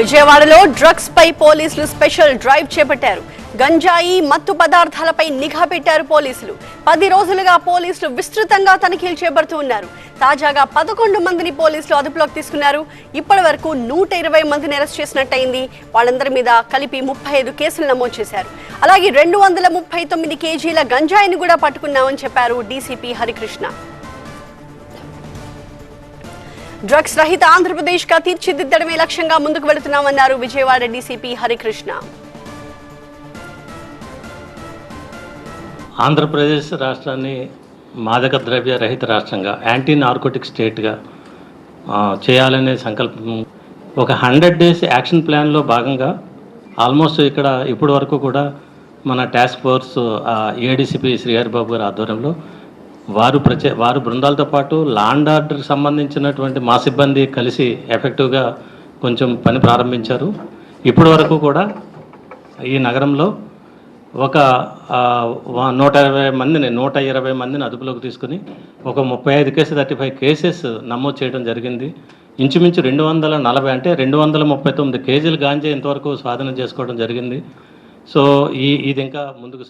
విజయవాడలో డ్రగ్స్ పై పోలీసులు special drive చేపట్టారు. గంజాయి మత్తు పదార్థాలపై నిఘా పెట్టారు పోలీసులు. పది రోజులుగా పోలీసులు విస్తృతంగా తనిఖీలు చేపడుతూ ఉన్నారు. తాజాగా పదకొండు మందిని పోలీసులు అదుపులోకి తీసుకున్నారు. ఇప్పటి వరకు నూట ఇరవై మందిని అరెస్ట్ చేసినట్టయింది. వాళ్ళందరి మీద కలిపి ముప్పై ఐదు కేసులు నమోదు చేశారు. అలాగే రెండు వందల ముప్పై తొమ్మిది కేజీల గంజాయిని కూడా పట్టుకున్నామని చెప్పారు డీసీపీ హరికృష్ణ. డ్రగ్స్ రహిత ఆంధ్రప్రదేశ్గా తీర్చిదిద్దడమే లక్ష్యంగా ముందుకు వెళుతున్నామన్నారు విజయవాడ డీసీపీ హరికృష్ణ. ఆంధ్రప్రదేశ్ రాష్ట్రాన్ని మాదక ద్రవ్య రహిత రాష్ట్రంగా యాంటీ నార్కోటిక్ స్టేట్గా చేయాలనే సంకల్పం. ఒక హండ్రెడ్ డేస్ యాక్షన్ ప్లాన్లో భాగంగా ఆల్మోస్ట్ ఇక్కడ ఇప్పటి వరకు కూడా మన టాస్క్ ఫోర్స్ ఏడీసీపీ శ్రీహరిబాబు గారి ఆధ్వర్యంలో వారు ప్రచే వారు బృందాలతో పాటు లాండ్ ఆర్డర్ సంబంధించినటువంటి మా సిబ్బంది కలిసి ఎఫెక్టివ్గా కొంచెం పని ప్రారంభించారు. ఇప్పటి వరకు కూడా ఈ నగరంలో ఒక నూట ఇరవై మందిని నూట ఇరవై మందిని అదుపులోకి తీసుకుని ఒక ముప్పై ఐదు కేసు థర్టీ ఫైవ్ కేసెస్ నమోదు చేయడం జరిగింది. ఇంచుమించు రెండు వందల నలభై అంటే రెండు వందల ముప్పై తొమ్మిది కేజీలు గాంజా ఇంతవరకు స్వాధీనం చేసుకోవడం జరిగింది. సో ఈ ఇది ఇంకా ముందుకు